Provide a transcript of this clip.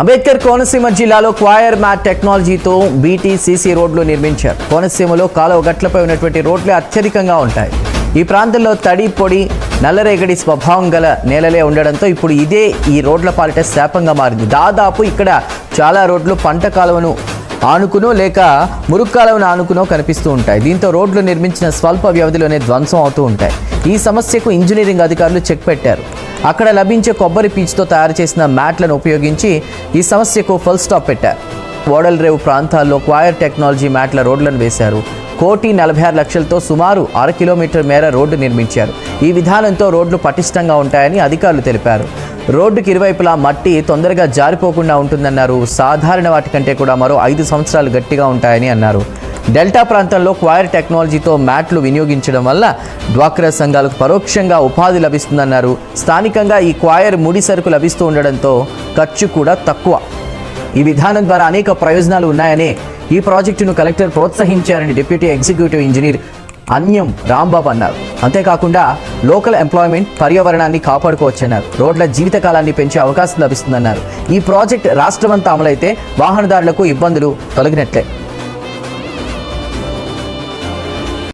అంబేద్కర్ కోనసీమ జిల్లాలో choir mat టెక్నాలజీతో బీటీసీసీ రోడ్లు నిర్మించారు. కోనసీమలో కాలువ గట్లపై ఉన్నటువంటి రోడ్లే అత్యధికంగా ఉంటాయి. ఈ ప్రాంతంలో తడి పొడి నల్లరేగడి స్వభావం గల నేలలే ఉండడంతో ఇప్పుడు ఇదే ఈ రోడ్ల పాలిట శాపంగా మారింది. దాదాపు ఇక్కడ చాలా రోడ్లు పంట కాలువను ఆనుకునో లేక మురుక్కాలవను ఆనుకునో కనిపిస్తూ ఉంటాయి. దీంతో రోడ్లు నిర్మించిన స్వల్ప వ్యవధిలోనే ధ్వంసం అవుతూ ఉంటాయి. ఈ సమస్యకు ఇంజనీరింగ్ అధికారులు చెక్ పెట్టారు. అక్కడ లభించే కొబ్బరి పీచుతో తయారు చేసిన మ్యాట్లను ఉపయోగించి ఈ సమస్యకు ఫుల్ స్టాప్ పెట్టారు. ఓడల్ రేవు ప్రాంతాల్లో క్వైర్ టెక్నాలజీ మ్యాట్ల రోడ్లను వేశారు. కోటి నలభై ఆరు లక్షలతో సుమారు అర కిలోమీటర్ మేర రోడ్డు నిర్మించారు. ఈ విధానంతో రోడ్లు పటిష్టంగా ఉంటాయని అధికారులు తెలిపారు. రోడ్డుకి ఇరువైపులా మట్టి తొందరగా జారిపోకుండా ఉంటుందన్నారు. సాధారణ వాటి కంటే కూడా మరో ఐదు సంవత్సరాలు గట్టిగా ఉంటాయని అన్నారు. డెల్టా ప్రాంతంలో క్వైర్ టెక్నాలజీతో మ్యాట్లు వినియోగించడం వల్ల డ్వాక్రా సంఘాలకు పరోక్షంగా ఉపాధి లభిస్తుందన్నారు. స్థానికంగా ఈ క్వైర్ ముడి సరుకు లభిస్తూ ఉండడంతో ఖర్చు కూడా తక్కువ. ఈ విధానం ద్వారా అనేక ప్రయోజనాలు ఉన్నాయని ఈ ప్రాజెక్టును collector ప్రోత్సహించారని deputy executive engineer Anyam Rambabu అన్నారు. అంతేకాకుండా లోకల్ ఎంప్లాయ్మెంట్ పర్యావరణాన్ని కాపాడుకోవచ్చన్నారు. రోడ్ల జీవితకాలాన్ని పెంచే అవకాశం లభిస్తుందన్నారు. ఈ ప్రాజెక్ట్ రాష్ట్రమంతా అమలైతే వాహనదారులకు ఇబ్బందులు తొలగినట్లే.